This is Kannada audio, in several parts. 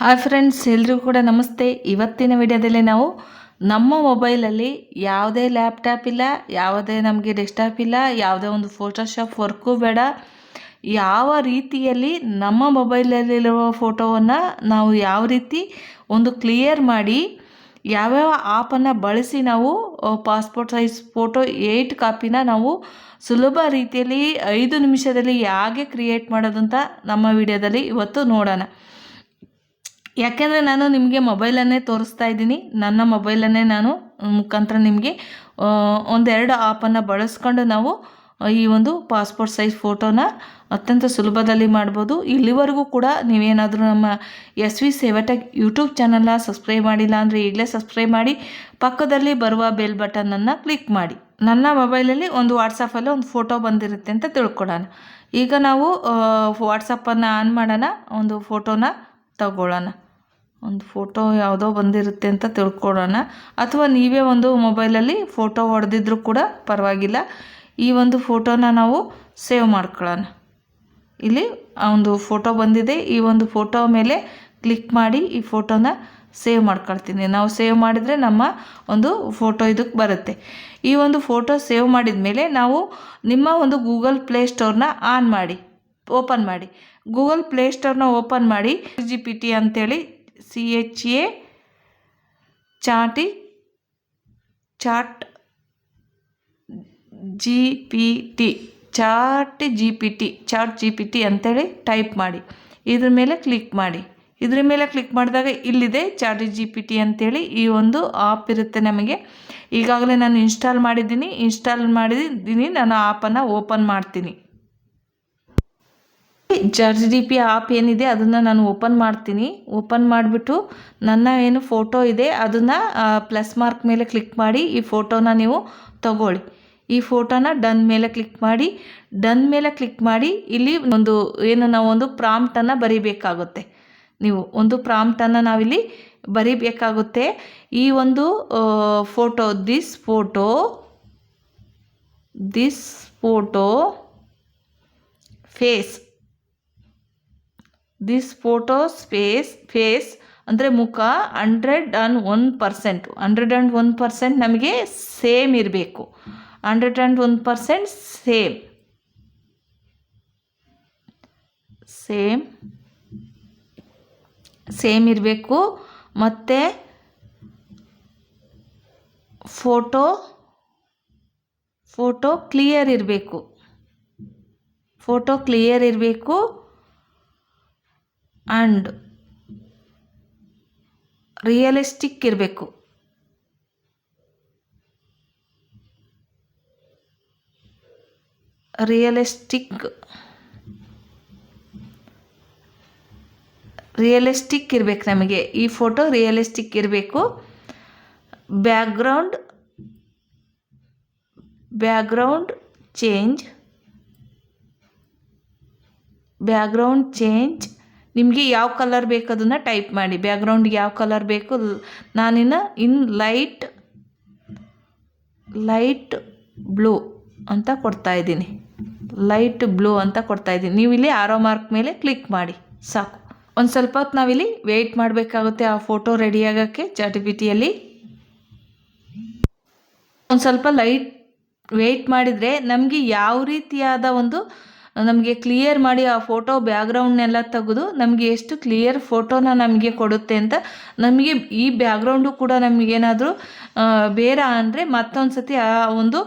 ಹಾಯ್ ಫ್ರೆಂಡ್ಸ್ ಎಲ್ರಿಗೂ ಕೂಡ ನಮಸ್ತೆ. ಇವತ್ತಿನ ವಿಡಿಯೋದಲ್ಲಿ ನಾವು ನಮ್ಮ ಮೊಬೈಲಲ್ಲಿ ಯಾವುದೇ ಲ್ಯಾಪ್ಟಾಪ್ ಇಲ್ಲ, ಯಾವುದೇ ನಮಗೆ ಡೆಸ್ಕ್ಟಾಪ್ ಇಲ್ಲ, ಯಾವುದೇ ಒಂದು ಫೋಟೋಶಾಪ್ ವರ್ಕು ಬೇಡ. ಯಾವ ರೀತಿಯಲ್ಲಿ ನಮ್ಮ ಮೊಬೈಲಲ್ಲಿರುವ ಫೋಟೋವನ್ನು ನಾವು ಯಾವ ರೀತಿ ಒಂದು ಕ್ಲಿಯರ್ ಮಾಡಿ, ಯಾವ್ಯಾವ ಆಪನ್ನು ಬಳಸಿ ನಾವು ಪಾಸ್ಪೋರ್ಟ್ ಸೈಜ್ ಫೋಟೋ ಏಯ್ಟ್ ಕಾಪಿನ ನಾವು ಸುಲಭ ರೀತಿಯಲ್ಲಿ ಐದು ನಿಮಿಷದಲ್ಲಿ ಹೇಗೆ ಕ್ರಿಯೇಟ್ ಮಾಡೋದು ಅಂತ ನಮ್ಮ ವಿಡಿಯೋದಲ್ಲಿ ಇವತ್ತು ನೋಡೋಣ. ಯಾಕೆಂದರೆ ನಾನು ನಿಮಗೆ ಮೊಬೈಲನ್ನೇ ತೋರಿಸ್ತಾ ಇದ್ದೀನಿ. ನನ್ನ ಮೊಬೈಲನ್ನೇ ನಾನು ಮುಖಾಂತರ ನಿಮಗೆ ಒಂದೆರಡು ಆಪನ್ನು ಬಳಸ್ಕೊಂಡು ನಾವು ಈ ಒಂದು ಪಾಸ್ಪೋರ್ಟ್ ಸೈಜ್ ಫೋಟೋನ ಅತ್ಯಂತ ಸುಲಭದಲ್ಲಿ ಮಾಡ್ಬೋದು. ಇಲ್ಲಿವರೆಗೂ ಕೂಡ ನೀವೇನಾದರೂ ನಮ್ಮ ಎಸ್ ವಿ ಸೇವಟೆಕ್ ಯೂಟ್ಯೂಬ್ ಚಾನಲ್ನ ಸಬ್ಸ್ಕ್ರೈಬ್ ಮಾಡಿಲ್ಲ ಅಂದರೆ ಈಗಲೇ ಸಬ್ಸ್ಕ್ರೈಬ್ ಮಾಡಿ. ಪಕ್ಕದಲ್ಲಿ ಬರುವ ಬೆಲ್ ಬಟನನ್ನು ಕ್ಲಿಕ್ ಮಾಡಿ. ನನ್ನ ಮೊಬೈಲಲ್ಲಿ ಒಂದು ವಾಟ್ಸಪ್ಪಲ್ಲಿ ಒಂದು ಫೋಟೋ ಬಂದಿರುತ್ತೆ ಅಂತ ತಿಳ್ಕೊಳ್ಳೋಣ. ಈಗ ನಾವು ವಾಟ್ಸಪ್ಪನ್ನು ಆನ್ ಮಾಡೋಣ, ಒಂದು ಫೋಟೋನ ತಗೊಳ್ಳೋಣ. ಒಂದು ಫೋಟೋ ಯಾವುದೋ ಬಂದಿರುತ್ತೆ ಅಂತ ತಿಳ್ಕೊಳ್ಳೋಣ. ಅಥವಾ ನೀವೇ ಒಂದು ಮೊಬೈಲಲ್ಲಿ ಫೋಟೋ ಹೊಡೆದಿದ್ರೂ ಕೂಡ ಪರವಾಗಿಲ್ಲ. ಈ ಒಂದು ಫೋಟೋನ ನಾವು ಸೇವ್ ಮಾಡ್ಕೊಳ್ಳೋಣ. ಇಲ್ಲಿ ಒಂದು ಫೋಟೋ ಬಂದಿದೆ. ಈ ಒಂದು ಫೋಟೋ ಮೇಲೆ ಕ್ಲಿಕ್ ಮಾಡಿ ಈ ಫೋಟೋನ ಸೇವ್ ಮಾಡ್ಕೊಳ್ತೀನಿ. ನಾವು ಸೇವ್ ಮಾಡಿದರೆ ನಮ್ಮ ಒಂದು ಫೋಟೋ ಇದಕ್ಕೆ ಬರುತ್ತೆ. ಈ ಒಂದು ಫೋಟೋ ಸೇವ್ ಮಾಡಿದ ಮೇಲೆ ನಾವು ನಿಮ್ಮ ಒಂದು ಗೂಗಲ್ ಪ್ಲೇ ಸ್ಟೋರ್ನ ಆನ್ ಮಾಡಿ, ಓಪನ್ ಮಾಡಿ. ಗೂಗಲ್ ಪ್ಲೇ ಸ್ಟೋರ್ನ ಓಪನ್ ಮಾಡಿ ಜಿ ಪಿ ಟಿ ಅಂತೇಳಿ C H A chat chat G P T chat G P T chat G P T ಅಂತೇಳಿ ಟೈಪ್ ಮಾಡಿ. ಇದ್ರ ಮೇಲೆ ಕ್ಲಿಕ್ ಮಾಡಿ. ಇದ್ರ ಮೇಲೆ ಕ್ಲಿಕ್ ಮಾಡಿದಾಗ ಇಲ್ಲಿದೆ ಚಾಟ್ ಜಿ ಪಿ ಟಿ ಅಂತೇಳಿ ಈ ಒಂದು ಆಪ್ ಇರುತ್ತೆ ನಮಗೆ. ಈಗಾಗಲೇ ನಾನು ಇನ್ಸ್ಟಾಲ್ ಮಾಡಿದ್ದೀನಿ. ಇನ್ಸ್ಟಾಲ್ ಮಾಡಿದ್ದೀನಿ. ನಾನು ಆಪನ್ನು ಓಪನ್ ಮಾಡ್ತೀನಿ. ಚಾರ್ಜ್ ಡಿ ಪಿ ಆಪ್ ಏನಿದೆ, ಅದನ್ನು ನಾನು ಓಪನ್ ಮಾಡ್ತೀನಿ. ಓಪನ್ ಮಾಡಿಬಿಟ್ಟು ನನ್ನ ಏನು ಫೋಟೋ ಇದೆ, ಅದನ್ನು ಪ್ಲಸ್ ಮಾರ್ಕ್ ಮೇಲೆ ಕ್ಲಿಕ್ ಮಾಡಿ ಈ ಫೋಟೋನ ನೀವು ತಗೊಳ್ಳಿ. ಈ ಫೋಟೋನ ಡನ್ ಮೇಲೆ ಕ್ಲಿಕ್ ಮಾಡಿ ಡನ್ ಮೇಲೆ ಕ್ಲಿಕ್ ಮಾಡಿ ಇಲ್ಲಿ ಒಂದು ಏನು, ನಾವು ಒಂದು ಪ್ರಾಮ್ಟನ್ನು ಬರಿಬೇಕಾಗುತ್ತೆ. ನೀವು ಒಂದು ಪ್ರಾಮ್ಟನ್ನು ನಾವಿಲ್ಲಿ ಬರಿಬೇಕಾಗುತ್ತೆ. ಈ ಒಂದು photo this photo this photo face this photo space face ಅಂದರೆ ಮುಖ hundred and one percent hundred and one percent ನಮಗೆ ಸೇಮ್ ಇರಬೇಕು. Hundred and one percent same same same ಇರಬೇಕು. ಮತ್ತು ಫೋಟೋ ಫೋಟೋ ಕ್ಲಿಯರ್ ಇರಬೇಕು. ಫೋಟೋ ಕ್ಲಿಯರ್ ಇರಬೇಕು. ಆ್ಯಂಡ್ ರಿಯಲಿಸ್ಟಿಕ್ ಇರಬೇಕು. ರಿಯಲಿಸ್ಟಿಕ್ ರಿಯಲಿಸ್ಟಿಕ್ ಇರಬೇಕು ನಮಗೆ. ಈ ಫೋಟೋ ರಿಯಲಿಸ್ಟಿಕ್ ಇರಬೇಕು. Background background change background change ನಿಮಗೆ ಯಾವ ಕಲರ್ ಬೇಕು ಅದನ್ನು ಟೈಪ್ ಮಾಡಿ. ಬ್ಯಾಕ್ಗ್ರೌಂಡ್ಗೆ ಯಾವ ಕಲರ್ ಬೇಕು, ನಾನಿನ್ನ ಇನ್ ಲೈಟ್ ಲೈಟ್ ಬ್ಲೂ ಅಂತ ಕೊಡ್ತಾ ಇದ್ದೀನಿ. ಲೈಟ್ ಬ್ಲೂ ಅಂತ ಕೊಡ್ತಾ ಇದ್ದೀನಿ. ನೀವು ಇಲ್ಲಿ ಆರೋ ಮಾರ್ಕ್ ಮೇಲೆ ಕ್ಲಿಕ್ ಮಾಡಿ. ಸಾಕು. ಒಂದು ಸ್ವಲ್ಪ ಹೊತ್ತು ನಾವಿಲ್ಲಿ ವೆಯ್ಟ್ ಮಾಡಬೇಕಾಗುತ್ತೆ ಆ ಫೋಟೋ ರೆಡಿ ಆಗೋಕ್ಕೆ ಚಾಟಿ ಪಿ ಒಂದು ಸ್ವಲ್ಪ ಲೈಟ್ ವೆಯ್ಟ್ ಮಾಡಿದರೆ ನಮಗೆ ಯಾವ ರೀತಿಯಾದ ಒಂದು ನಮಗೆ ಕ್ಲಿಯರ್ ಮಾಡಿ ಆ ಫೋಟೋ ಬ್ಯಾಗ್ರೌಂಡ್ನೆಲ್ಲ ತೆಗೆದು ನಮಗೆ ಎಷ್ಟು ಕ್ಲಿಯರ್ ಫೋಟೋನ ನಮಗೆ ಕೊಡುತ್ತೆ ಅಂತ ನಮಗೆ ಈ ಬ್ಯಾಗ್ರೌಂಡು ಕೂಡ ನಮಗೇನಾದರೂ ಬೇರೆ ಅಂದರೆ ಮತ್ತೊಂದು ಸತಿ ಆ ಒಂದು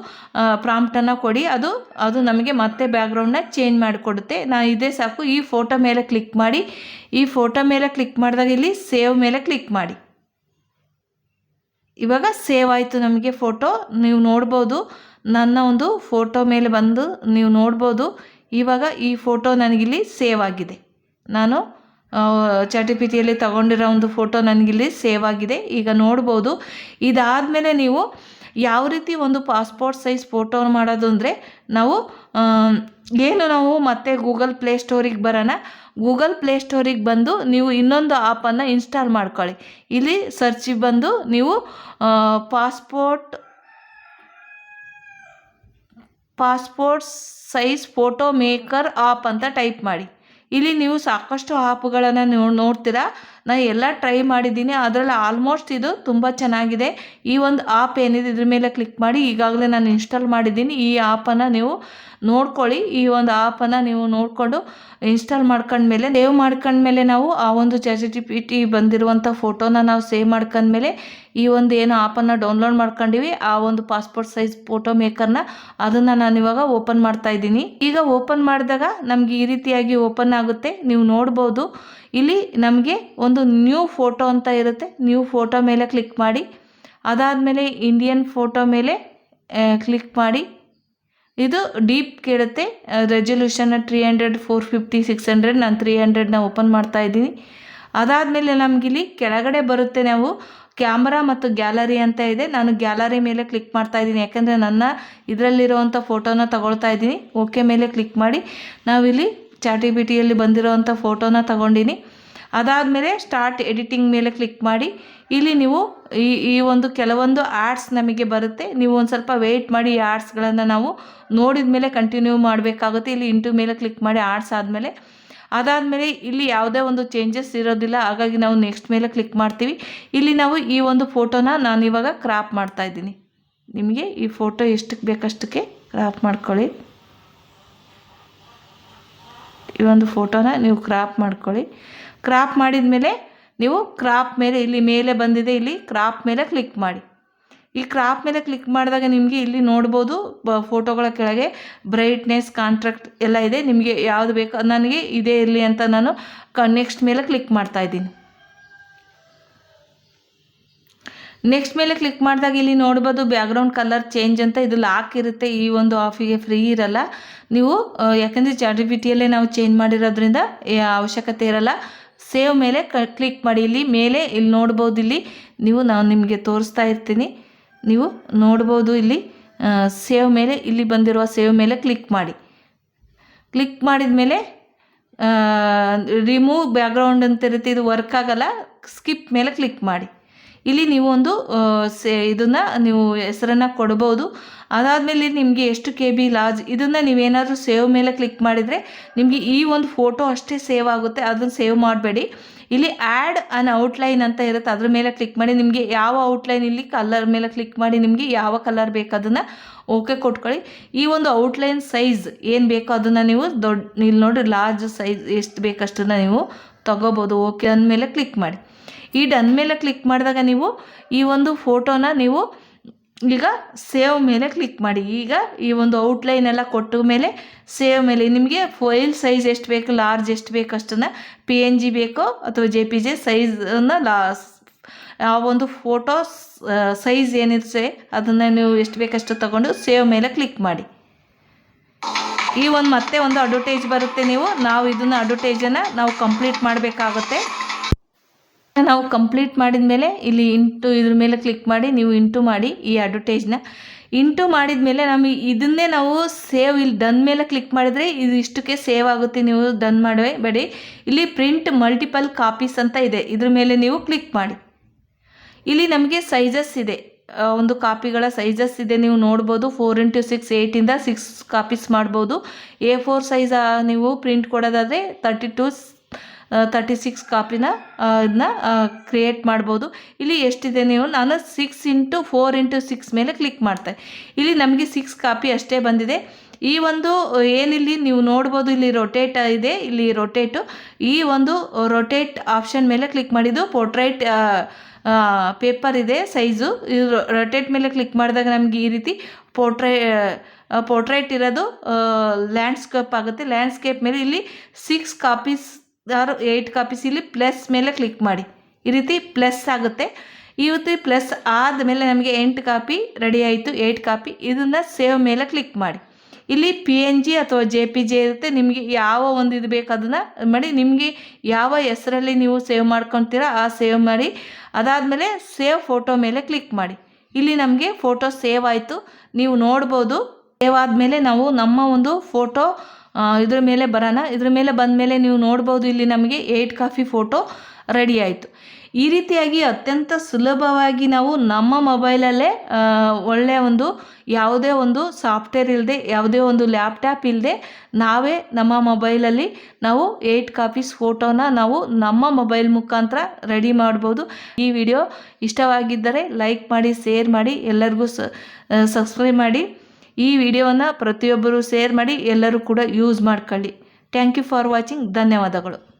ಪ್ರಾಂಪ್ಟನ್ನು ಕೊಡಿ. ಅದು ಅದು ನಮಗೆ ಮತ್ತೆ ಬ್ಯಾಗ್ರೌಂಡ್ನ ಚೇಂಜ್ ಮಾಡಿಕೊಡುತ್ತೆ. ನಾನು ಇದೇ ಸಾಕು. ಈ ಫೋಟೋ ಮೇಲೆ ಕ್ಲಿಕ್ ಮಾಡಿ. ಈ ಫೋಟೋ ಮೇಲೆ ಕ್ಲಿಕ್ ಮಾಡಿದಾಗ ಇಲ್ಲಿ ಸೇವ್ ಮೇಲೆ ಕ್ಲಿಕ್ ಮಾಡಿ. ಇವಾಗ ಸೇವ್ ಆಯಿತು ನಮಗೆ ಫೋಟೋ ನೀವು ನೋಡ್ಬೋದು. ನನ್ನ ಒಂದು ಫೋಟೋ ಮೇಲೆ ಬಂದು ನೀವು ನೋಡ್ಬೋದು. ಇವಾಗ ಈ ಫೋಟೋ ನನಗಿಲ್ಲಿ ಸೇವ್ ಆಗಿದೆ. ನಾನು ಚಾಟಿ ತಗೊಂಡಿರೋ ಒಂದು ಫೋಟೋ ನನಗಿಲ್ಲಿ ಸೇವ್ ಆಗಿದೆ. ಈಗ ನೋಡ್ಬೋದು. ಇದಾದಮೇಲೆ ನೀವು ಯಾವ ರೀತಿ ಒಂದು ಪಾಸ್ಪೋರ್ಟ್ ಸೈಜ್ ಫೋಟೋ ಮಾಡೋದು ಅಂದರೆ ನಾವು ಏನು ನಾವು ಮತ್ತೆ ಗೂಗಲ್ ಪ್ಲೇ ಸ್ಟೋರಿಗೆ ಬರೋಣ. ಗೂಗಲ್ ಪ್ಲೇ ಸ್ಟೋರಿಗೆ ಬಂದು ನೀವು ಇನ್ನೊಂದು ಆ್ಯಪನ್ನು ಇನ್ಸ್ಟಾಲ್ ಮಾಡ್ಕೊಳ್ಳಿ. ಇಲ್ಲಿ ಸರ್ಚಿಗೆ ಬಂದು ನೀವು passport passport size photo maker app ಅಂತ ಟೈಪ್ ಮಾಡಿ. ಇಲ್ಲಿ ನೀವು ಸಾಕಷ್ಟು ಆಪ್ಗಳನ್ನು ನೋಡ್ತೀರಾ? ನಾನು ಎಲ್ಲ ಟ್ರೈ ಮಾಡಿದ್ದೀನಿ. ಅದರಲ್ಲಿ ಆಲ್ಮೋಸ್ಟ್ ಇದು ತುಂಬ ಚೆನ್ನಾಗಿದೆ. ಈ ಒಂದು ಆ್ಯಪ್ ಏನಿದೆ, ಇದ್ರ ಮೇಲೆ ಕ್ಲಿಕ್ ಮಾಡಿ ಈಗಾಗಲೇ ನಾನು ಇನ್ಸ್ಟಾಲ್ ಮಾಡಿದ್ದೀನಿ. ಈ ಆ್ಯಪನ್ನು ನೀವು ನೋಡ್ಕೊಳ್ಳಿ. ಈ ಒಂದು ಆ್ಯಪನ್ನು ನೀವು ನೋಡಿಕೊಂಡು ಇನ್ಸ್ಟಾಲ್ ಮಾಡ್ಕೊಂಡ್ಮೇಲೆ ಸೇವ್ ಮಾಡ್ಕೊಂಡ್ಮೇಲೆ ನಾವು ಆ ಒಂದು ಚಾಚಿ ಜಿ ಪಿ ಟಿ ಬಂದಿರುವಂಥ ಫೋಟೋನ ನಾವು ಸೇವ್ ಮಾಡ್ಕೊಂಡ್ಮೇಲೆ ಈ ಒಂದು ಏನು ಆ್ಯಪನ್ನು ಡೌನ್ಲೋಡ್ ಮಾಡ್ಕೊಂಡಿವಿ. ಆ ಒಂದು ಪಾಸ್ಪೋರ್ಟ್ ಸೈಜ್ ಫೋಟೋ ಮೇಕರ್ನ ಅದನ್ನು ನಾನು ಇವಾಗ ಓಪನ್ ಮಾಡ್ತಾ ಇದ್ದೀನಿ. ಈಗ ಓಪನ್ ಮಾಡಿದಾಗ ನಮಗೆ ಈ ರೀತಿಯಾಗಿ ಓಪನ್ ಆಗುತ್ತೆ. ನೀವು ನೋಡ್ಬೋದು. ಇಲ್ಲಿ ನಮಗೆ ಒಂದು ನ್ಯೂ ಫೋಟೋ ಅಂತ ಇರುತ್ತೆ. ನ್ಯೂ ಫೋಟೋ ಮೇಲೆ ಕ್ಲಿಕ್ ಮಾಡಿ, ಅದಾದಮೇಲೆ ಇಂಡಿಯನ್ ಫೋಟೋ ಮೇಲೆ ಕ್ಲಿಕ್ ಮಾಡಿ. ಇದು ಡೀಪ್ ಕೇಳುತ್ತೆ. Resolution three hundred four fifty six hundred ನಾನು ತ್ರೀ ಹಂಡ್ರೆಡ್ನ ಓಪನ್ ಮಾಡ್ತಾ ಇದ್ದೀನಿ. ಅದಾದಮೇಲೆ ನಮಗಿಲ್ಲಿ ಕೆಳಗಡೆ ಬರುತ್ತೆ ನಾವು ಕ್ಯಾಮ್ರಾ ಮತ್ತು ಗ್ಯಾಲರಿ ಅಂತ ಇದೆ. ನಾನು ಗ್ಯಾಲರಿ ಮೇಲೆ ಕ್ಲಿಕ್ ಮಾಡ್ತಾ ಇದ್ದೀನಿ. ಯಾಕಂದರೆ ನನ್ನ ಇದರಲ್ಲಿರುವಂಥ ಫೋಟೋನ ತಗೊಳ್ತಾ ಇದ್ದೀನಿ. ಓಕೆ ಮೇಲೆ ಕ್ಲಿಕ್ ಮಾಡಿ. ನಾವಿಲ್ಲಿ ಚಾಟಿ ಬಿಟಿಯಲ್ಲಿ ಬಂದಿರೋವಂಥ ಫೋಟೋನ ತಗೊಂಡಿನಿ. ಅದಾದಮೇಲೆ ಸ್ಟಾರ್ಟ್ ಎಡಿಟಿಂಗ್ ಮೇಲೆ ಕ್ಲಿಕ್ ಮಾಡಿ. ಇಲ್ಲಿ ನೀವು ಈ ಈ ಒಂದು ಕೆಲವೊಂದು ಆ್ಯಡ್ಸ್ ನಮಗೆ ಬರುತ್ತೆ. ನೀವು ಒಂದು ಸ್ವಲ್ಪ ವೆಯ್ಟ್ ಮಾಡಿ ಈ ಆ್ಯಡ್ಸ್ಗಳನ್ನು ನಾವು ನೋಡಿದ ಮೇಲೆ ಕಂಟಿನ್ಯೂ ಮಾಡಬೇಕಾಗುತ್ತೆ. ಇಲ್ಲಿ ಇಂಟು ಮೇಲೆ ಕ್ಲಿಕ್ ಮಾಡಿ ಆ್ಯಡ್ಸ್ ಆದಮೇಲೆ. ಅದಾದಮೇಲೆ ಇಲ್ಲಿ ಯಾವುದೇ ಒಂದು ಚೇಂಜಸ್ ಇರೋದಿಲ್ಲ. ಹಾಗಾಗಿ ನಾವು ನೆಕ್ಸ್ಟ್ ಮೇಲೆ ಕ್ಲಿಕ್ ಮಾಡ್ತೀವಿ. ಇಲ್ಲಿ ನಾವು ಈ ಒಂದು ಫೋಟೋನ ನಾನು ಇವಾಗ ಕ್ರಾಪ್ ಮಾಡ್ತಾ ಇದ್ದೀನಿ. ನಿಮಗೆ ಈ ಫೋಟೋ ಎಷ್ಟಕ್ಕೆ ಬೇಕಷ್ಟಕ್ಕೆ ಕ್ರಾಪ್ ಮಾಡ್ಕೊಳ್ಳಿ. ಈ ಒಂದು ಫೋಟೋನ ನೀವು ಕ್ರಾಪ್ ಮಾಡ್ಕೊಳ್ಳಿ. ಕ್ರಾಪ್ ಮಾಡಿದ ಮೇಲೆ ನೀವು ಕ್ರಾಪ್ ಮೇಲೆ, ಇಲ್ಲಿ ಮೇಲೆ ಬಂದಿದೆ, ಇಲ್ಲಿ ಕ್ರಾಪ್ ಮೇಲೆ ಕ್ಲಿಕ್ ಮಾಡಿ. ಈ ಕ್ರಾಪ್ ಮೇಲೆ ಕ್ಲಿಕ್ ಮಾಡಿದಾಗ ನಿಮಗೆ ಇಲ್ಲಿ ನೋಡ್ಬೋದು, ಬ, ಫೋಟೋಗಳ ಕೆಳಗೆ ಬ್ರೈಟ್ನೆಸ್, ಕಾಂಟ್ರಾಕ್ಟ್ ಎಲ್ಲ ಇದೆ. ನಿಮಗೆ ಯಾವುದು ಬೇಕು, ನನಗೆ ಇದೇ ಇರಲಿ ಅಂತ ನಾನು ನೆಕ್ಸ್ಟ್ ಮೇಲೆ ಕ್ಲಿಕ್ ಮಾಡ್ತಾ ನೆಕ್ಸ್ಟ್ ಮೇಲೆ ಕ್ಲಿಕ್ ಮಾಡಿದಾಗ ಇಲ್ಲಿ ನೋಡ್ಬೋದು ಬ್ಯಾಕ್ಗ್ರೌಂಡ್ ಕಲರ್ ಚೇಂಜ್ ಅಂತ ಇದು ಲಾಕ್ ಇರುತ್ತೆ. ಈ ಒಂದು ಆಫಿಗೆ ಫ್ರೀ ಇರಲ್ಲ. ನೀವು ಯಾಕೆಂದರೆ ಯಾಕಂದರೆ ಪಿಟಿಯಲ್ಲೇ ನಾವು ಚೇಂಜ್ ಮಾಡಿರೋದ್ರಿಂದ ಅವಶ್ಯಕತೆ ಇರಲ್ಲ. ಸೇವ್ ಮೇಲೆ ಕ್ಲಿಕ್ ಮಾಡಿ. ಇಲ್ಲಿ ಮೇಲೆ ಇಲ್ಲಿ ನೋಡ್ಬೋದು ಇಲ್ಲಿ. ನೀವು, ನಾನು ನಿಮಗೆ ತೋರಿಸ್ತಾ ಇರ್ತೀನಿ. ನೀವು ನೋಡ್ಬೋದು ಇಲ್ಲಿ ಸೇವ್ ಮೇಲೆ, ಇಲ್ಲಿ ಬಂದಿರುವ ಸೇವ್ ಮೇಲೆ ಕ್ಲಿಕ್ ಮಾಡಿ. ಕ್ಲಿಕ್ ಮಾಡಿದ ಮೇಲೆ ರಿಮೂವ್ ಬ್ಯಾಕ್ಗ್ರೌಂಡ್ ಅಂತ ಇರುತ್ತೆ. ಇದು ವರ್ಕ್ ಆಗಲ್ಲ. ಸ್ಕಿಪ್ ಮೇಲೆ ಕ್ಲಿಕ್ ಮಾಡಿ. ಇಲ್ಲಿ ನೀವು ಒಂದು ಸೇ, ಇದನ್ನು ನೀವು ಹೆಸರನ್ನು ಕೊಡ್ಬೋದು. ಅದಾದಮೇಲೆ ನಿಮಗೆ ಎಷ್ಟು ಕೆ ಬಿ ಲಾರ್ಜ್ ಇದನ್ನು ನೀವೇನಾದರೂ ಸೇವ್ ಮೇಲೆ ಕ್ಲಿಕ್ ಮಾಡಿದರೆ ನಿಮಗೆ ಈ ಒಂದು ಫೋಟೋ ಅಷ್ಟೇ ಸೇವ್ ಆಗುತ್ತೆ. ಅದನ್ನು ಸೇವ್ ಮಾಡಬೇಡಿ. ಇಲ್ಲಿ ಆ್ಯಡ್ ಅನ್ ಔಟ್ಲೈನ್ ಅಂತ ಇರುತ್ತೆ. ಅದ್ರ ಮೇಲೆ ಕ್ಲಿಕ್ ಮಾಡಿ ನಿಮಗೆ ಯಾವ ಔಟ್ಲೈನ್ ಇಲ್ಲಿ ಕಲರ್ ಮೇಲೆ ಕ್ಲಿಕ್ ಮಾಡಿ ನಿಮಗೆ ಯಾವ ಕಲರ್ ಬೇಕು ಅದನ್ನು ಓಕೆ ಕೊಟ್ಕೊಳ್ಳಿ. ಈ ಒಂದು ಔಟ್ಲೈನ್ ಸೈಜ್ ಏನು ಬೇಕೋ ಅದನ್ನು ನೀವು ದೊಡ್ಡ ಇಲ್ಲಿ ನೋಡಿ ಲಾರ್ಜ್ ಸೈಜ್ ಎಷ್ಟು ಬೇಕಷ್ಟನ್ನು ನೀವು ತಗೋಬೋದು. ಓಕೆ ಅಂದಮೇಲೆ ಕ್ಲಿಕ್ ಮಾಡಿ. ಈ ಡನ್ ಮೇಲೆ ಕ್ಲಿಕ್ ಮಾಡಿದಾಗ ನೀವು ಈ ಒಂದು ಫೋಟೋನ ನೀವು ಈಗ ಸೇವ್ ಮೇಲೆ ಕ್ಲಿಕ್ ಮಾಡಿ. ಈಗ ಈ ಒಂದು ಔಟ್ಲೈನ್ ಎಲ್ಲ ಕೊಟ್ಟ ಮೇಲೆ ಸೇವ್ ಮೇಲೆ. ನಿಮಗೆ ಫೈಲ್ ಸೈಜ್ ಎಷ್ಟು ಬೇಕು ಲಾರ್ಜ್ ಎಷ್ಟು ಬೇಕು ಅಷ್ಟನ್ನು ಪಿ ಎನ್ ಜಿ ಬೇಕೋ ಅಥವಾ ಜೆ ಪಿ ಜೆ ಸೈಜನ್ನು ಲಾ ಆ ಒಂದು ಫೋಟೋ ಸೈಜ್ ಏನಿರುತ್ತೆ ಅದನ್ನು ನೀವು ಎಷ್ಟು ಬೇಕಷ್ಟು ತಗೊಂಡು ಸೇವ್ ಮೇಲೆ ಕ್ಲಿಕ್ ಮಾಡಿ. ಈ ಒಂದು ಮತ್ತೆ ಒಂದು ಅಡ್ವರ್ಟೈಜ್ ಬರುತ್ತೆ ನೀವು. ನಾವು ಇದನ್ನು ಅಡ್ವರ್ಟೈಜನ್ನು ನಾವು ಕಂಪ್ಲೀಟ್ ಮಾಡಬೇಕಾಗುತ್ತೆ. ನಾವು ಕಂಪ್ಲೀಟ್ ಮಾಡಿದ ಮೇಲೆ ಇಲ್ಲಿ ಇಂಟು ಇದ್ರ ಮೇಲೆ ಕ್ಲಿಕ್ ಮಾಡಿ, ನೀವು ಇಂಟು ಮಾಡಿ ಈ ಅಡ್ವರ್ಟೈಸ್ನ ಇಂಟು ಮಾಡಿದ ಮೇಲೆ ನಮಗೆ ಇದನ್ನೇ ನಾವು ಸೇವ್ ಇಲ್ಲಿ ಡನ್ ಮೇಲೆ ಕ್ಲಿಕ್ ಮಾಡಿದರೆ ಇದು ಇಷ್ಟಕ್ಕೆ ಸೇವ್ ಆಗುತ್ತೆ. ನೀವು ಡನ್ ಮಾಡುವೆ, ಬೇಡಿ. ಇಲ್ಲಿ ಪ್ರಿಂಟ್ ಮಲ್ಟಿಪಲ್ ಕಾಪೀಸ್ ಅಂತ ಇದೆ. ಇದ್ರ ಮೇಲೆ ನೀವು ಕ್ಲಿಕ್ ಮಾಡಿ. ಇಲ್ಲಿ ನಮಗೆ ಸೈಜಸ್ ಇದೆ. ಒಂದು ಕಾಪಿಗಳ ಸೈಜಸ್ ಇದೆ. ನೀವು ನೋಡ್ಬೋದು ಫೋರ್ ಇಂಟು ಸಿಕ್ಸ್ ಏಯ್ಟಿಂದ ಸಿಕ್ಸ್ ಕಾಪೀಸ್ ಮಾಡ್ಬೋದು. ಎ ಫೋರ್ ಸೈಜ್ ನೀವು ಪ್ರಿಂಟ್ ಕೊಡೋದಾದರೆ ತರ್ಟಿ ಟು ತರ್ಟಿ ಸಿಕ್ಸ್ ಕಾಪಿನ ಇದನ್ನ ಕ್ರಿಯೇಟ್ ಮಾಡ್ಬೋದು. ಇಲ್ಲಿ ಎಷ್ಟಿದೆ ನೀವು? ನಾನು six into four into six ಮೇಲೆ ಕ್ಲಿಕ್ ಮಾಡ್ತೆ. ಇಲ್ಲಿ ನಮಗೆ ಸಿಕ್ಸ್ ಕಾಪಿ ಅಷ್ಟೇ ಬಂದಿದೆ. ಈ ಒಂದು, ಏನಿಲ್ಲಿ ನೀವು ನೋಡ್ಬೋದು, ಇಲ್ಲಿ ರೊಟೇಟ್ ಇದೆ, ಇಲ್ಲಿ ರೊಟೇಟು ಈ ಒಂದು ರೊಟೇಟ್ ಆಪ್ಷನ್ ಮೇಲೆ ಕ್ಲಿಕ್ ಮಾಡಿದ್ದು ಪೋರ್ಟ್ರೈಟ್ ಪೇಪರ್ ಇದೆ ಸೈಜು ರೊಟೇಟ್ ಮೇಲೆ ಕ್ಲಿಕ್ ಮಾಡಿದಾಗ ನಮಗೆ ಈ ರೀತಿ ಪೋರ್ಟ್ರೇ ಪೋರ್ಟ್ರೇಟ್ ಇರೋದು ಲ್ಯಾಂಡ್ಸ್ಕೇಪ್ ಆಗುತ್ತೆ. ಲ್ಯಾಂಡ್ಸ್ಕೇಪ್ ಮೇಲೆ ಇಲ್ಲಿ ಸಿಕ್ಸ್ ಕಾಪೀಸ್ ಆರು ಏಯ್ಟ್ ಕಾಪೀಸ್ ಇಲ್ಲಿ ಪ್ಲಸ್ ಮೇಲೆ ಕ್ಲಿಕ್ ಮಾಡಿ. ಈ ರೀತಿ ಪ್ಲಸ್ ಆಗುತ್ತೆ. ಈ ರೀತಿ ಪ್ಲಸ್ ಆದಮೇಲೆ ನಮಗೆ ಎಂಟು ಕಾಪಿ ರೆಡಿ ಆಯಿತು. ಏಯ್ಟ್ ಕಾಪಿ ಇದನ್ನು ಸೇವ್ ಮೇಲೆ ಕ್ಲಿಕ್ ಮಾಡಿ. ಇಲ್ಲಿ ಪಿ ಎನ್ ಜಿ ಅಥವಾ ಜೆ ಪಿ ಜೆ ಇರುತ್ತೆ. ನಿಮಗೆ ಯಾವ ಒಂದು ಇದು ಬೇಕು ಅದನ್ನು ಮಾಡಿ. ನಿಮಗೆ ಯಾವ ಹೆಸರಲ್ಲಿ ನೀವು ಸೇವ್ ಮಾಡ್ಕೊತೀರಾ ಆ ಸೇವ್ ಮಾಡಿ. ಅದಾದಮೇಲೆ ಸೇವ್ ಫೋಟೋ ಮೇಲೆ ಕ್ಲಿಕ್ ಮಾಡಿ. ಇಲ್ಲಿ ನಮಗೆ ಫೋಟೋ ಸೇವ್ ಆಯಿತು. ನೀವು ನೋಡ್ಬೋದು. ಸೇವ್ ಆದಮೇಲೆ ನಾವು ನಮ್ಮ ಒಂದು ಫೋಟೋ ಇದ್ರ ಮೇಲೆ ಬರೋಣ. ಇದ್ರ ಮೇಲೆ ಬಂದ ಮೇಲೆ ನೀವು ನೋಡ್ಬೋದು ಇಲ್ಲಿ ನಮಗೆ ಏಯ್ಟ್ ಕಾಫಿ ಫೋಟೋ ರೆಡಿ ಆಯಿತು. ಈ ರೀತಿಯಾಗಿ ಅತ್ಯಂತ ಸುಲಭವಾಗಿ ನಾವು ನಮ್ಮ ಮೊಬೈಲಲ್ಲೇ ಒಳ್ಳೆಯ ಒಂದು ಯಾವುದೇ ಒಂದು ಸಾಫ್ಟ್ವೇರ್ ಇಲ್ಲದೆ ಯಾವುದೇ ಒಂದು ಲ್ಯಾಪ್ಟಾಪ್ ಇಲ್ಲದೆ ನಾವೇ ನಮ್ಮ ಮೊಬೈಲಲ್ಲಿ ನಾವು ಏಯ್ಟ್ ಕಾಪೀಸ್ ಫೋಟೋನ ನಾವು ನಮ್ಮ ಮೊಬೈಲ್ ಮುಖಾಂತರ ರೆಡಿ ಮಾಡ್ಬೋದು. ಈ ವಿಡಿಯೋ ಇಷ್ಟವಾಗಿದ್ದರೆ ಲೈಕ್ ಮಾಡಿ, ಶೇರ್ ಮಾಡಿ, ಎಲ್ಲರಿಗೂ ಸಬ್ಸ್ಕ್ರೈಬ್ ಮಾಡಿ. ಈ ವಿಡಿಯೋವನ್ನು ಪ್ರತಿಯೊಬ್ಬರು ಶೇರ್ ಮಾಡಿ ಎಲ್ಲರೂ ಕೂಡ ಯೂಸ್ ಮಾಡ್ಕೊಳ್ಳಿ. ಥ್ಯಾಂಕ್ ಯು ಫಾರ್ ವಾಚಿಂಗ್ ಧನ್ಯವಾದಗಳು.